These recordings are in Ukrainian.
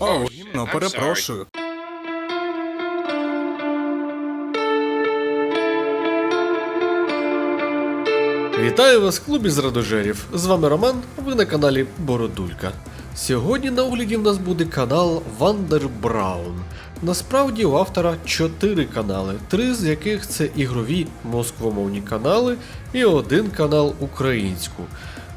О, гімно, перепрошую. Вітаю вас в клубі з радожерів. З вами Роман, ви на каналі Бородулька. Сьогодні на огляді в нас буде канал Вандер Браун. Насправді у автора 4 канали, три з яких це ігрові москвомовні канали і один канал українську.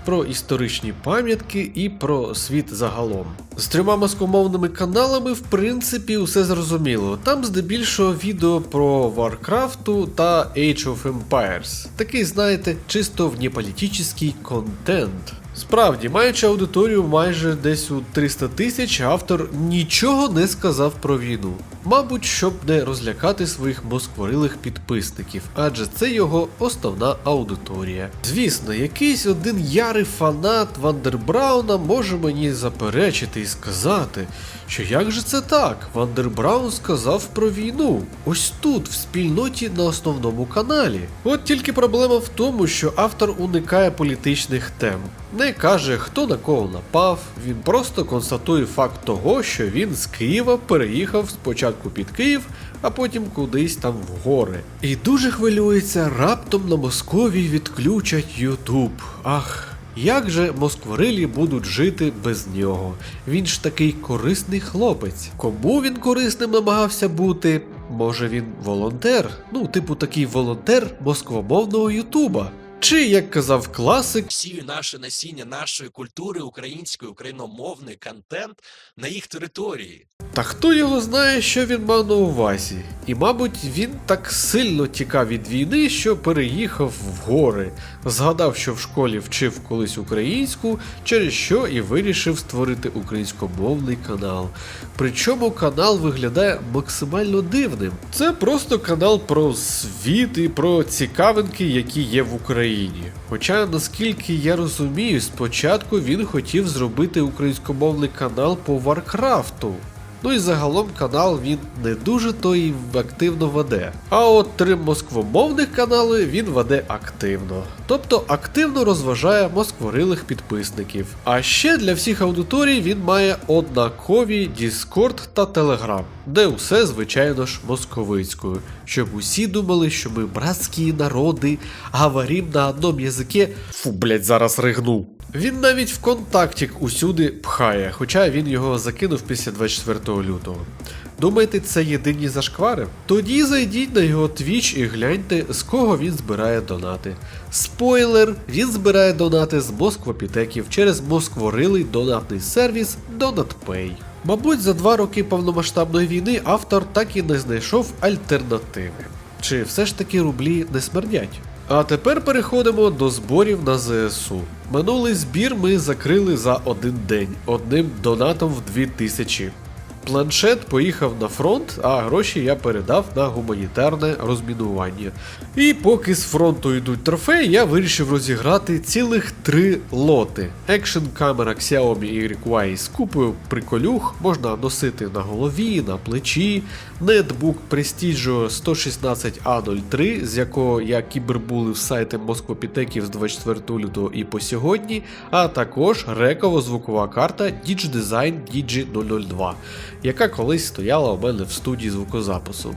Про історичні пам'ятки і про світ загалом. З трьома москомовними каналами, в принципі, усе зрозуміло. Там здебільшого відео про Warcraft та Age of Empires. Такий, знаєте, чисто внеполітичний контент. Справді, маючи аудиторію майже десь у 300 тисяч, автор нічого не сказав про війну. Мабуть, щоб не розлякати своїх москворилих підписників, адже це його основна аудиторія. Звісно, якийсь один ярий фанат Вандербрауна може мені заперечити і сказати, що як же це так? Вандербраун сказав про війну. Ось тут, в спільноті на основному каналі. От тільки проблема в тому, що автор уникає політичних тем. Не каже, хто на кого напав, він просто констатує факт того, що він з Києва переїхав спочатку під Київ, а потім кудись там в гори. І дуже хвилюється, раптом на Московії відключать Ютуб. Ах. Як же москворилі будуть жити без нього? Він ж такий корисний хлопець. Кому він корисним намагався бути? Може він волонтер? Ну, типу такий волонтер москвомовного Ютуба. Чи, як казав класик, сію наше насіння нашої культури, української, україномовний контент на їх території. Та хто його знає, що він мав на увазі? І, мабуть, він так сильно тікав від війни, що переїхав в гори, згадав, що в школі вчив колись українську, через що і вирішив створити українськомовний канал. Причому канал виглядає максимально дивним. Це просто канал про світ і про цікавинки, які є в Україні. Хоча, наскільки я розумію, спочатку він хотів зробити українськомовний канал по Варкрафту. Ну і загалом канал він не дуже то і активно веде. А от три москвомовних канали він веде активно. Тобто активно розважає москворилих підписників. А ще для всіх аудиторій він має однакові Discord та Telegram, де усе, звичайно ж, московицькою, щоб усі думали, що ми братські народи, говорим на одному язикі. Фу, блять, зараз ригнув. Він навіть ВКонтакті усюди пхає, хоча він його закинув після 24 лютого. Думаєте, це єдині зашквари? Тоді зайдіть на його твіч і гляньте, з кого він збирає донати. Спойлер, він збирає донати з Москвопітеків через москворилий донатний сервіс DonatPay. Мабуть, за два роки повномасштабної війни автор так і не знайшов альтернативи. Чи все ж таки рублі не смердять? А тепер переходимо до зборів на ЗСУ. Минулий збір ми закрили за один день одним донатом в 2000. Планшет поїхав на фронт, а гроші я передав на гуманітарне розмінування. І поки з фронту йдуть трофеї, я вирішив розіграти цілих три лоти. Екшн камера Xiaomi YY з купою приколюх, можна носити на голові, на плечі, нетбук Prestigio 116A03, з якого я кібербулив сайти Москвопітеків з 24 лютого і по сьогодні, а також реково звукова карта DigiDesign DG002, яка колись стояла у мене в студії звукозапису.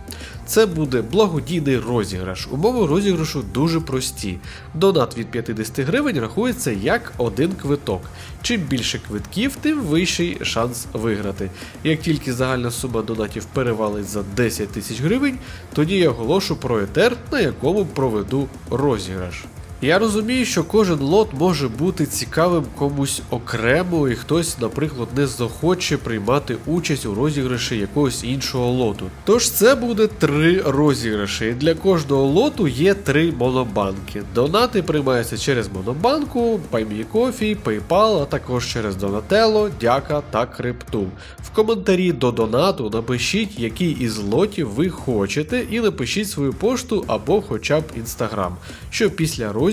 Це буде благодійний розіграш. Умови розіграшу дуже прості. Донат від 50 гривень рахується як один квиток. Чим більше квитків, тим вищий шанс виграти. Як тільки загальна сума донатів перевалить за 10 тисяч гривень, тоді я оголошу про етер, на якому проведу розіграш. Я розумію, що кожен лот може бути цікавим комусь окремо, і хтось, наприклад, не захоче приймати участь у розіграші якогось іншого лоту. Тож це буде три розіграші. І для кожного лоту є три монобанки. Донати приймаються через монобанку, PayMeCoffee, PayPal, а також через Donatello, Дяка та Крипту. В коментарі до донату напишіть, який із лотів ви хочете, і напишіть свою пошту або хоча б інстаграм, щоб після розіграшу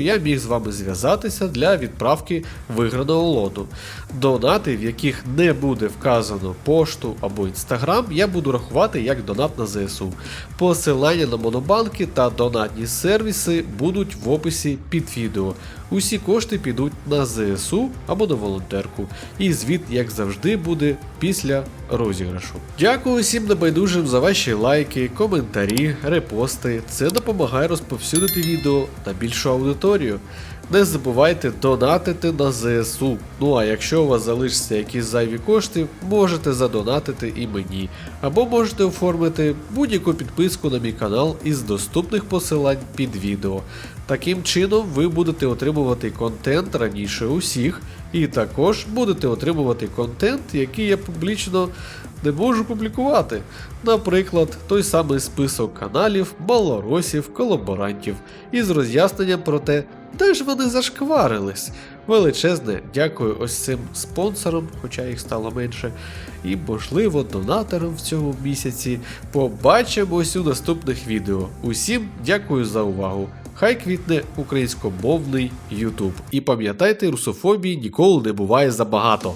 я міг з вами зв'язатися для відправки виграного лоту. Донати, в яких не буде вказано пошту або інстаграм, я буду рахувати як донат на ЗСУ. Посилання на монобанки та донатні сервіси будуть в описі під відео. Усі кошти підуть на ЗСУ або на волонтерку. І звіт, як завжди, буде після розіграшу. Дякую всім небайдужим за ваші лайки, коментарі, репости. Це допомагає розповсюдити відео на більшу аудиторію. Не забувайте донатити на ЗСУ. Ну а якщо у вас залишаться якісь зайві кошти, можете задонатити і мені. Або можете оформити будь-яку підписку на мій канал із доступних посилань під відео. Таким чином ви будете отримувати контент раніше усіх, і також будете отримувати контент, який я публічно не можу публікувати. Наприклад, той самий список каналів, малоросів, колаборантів із роз'ясненням про те, де ж вони зашкварились. Величезне дякую ось цим спонсорам, хоча їх стало менше, і, можливо, донаторам в цьому місяці. Побачимось у наступних відео. Усім дякую за увагу. Хай квітне українськомовний YouTube. І пам'ятайте, русофобії ніколи не буває забагато.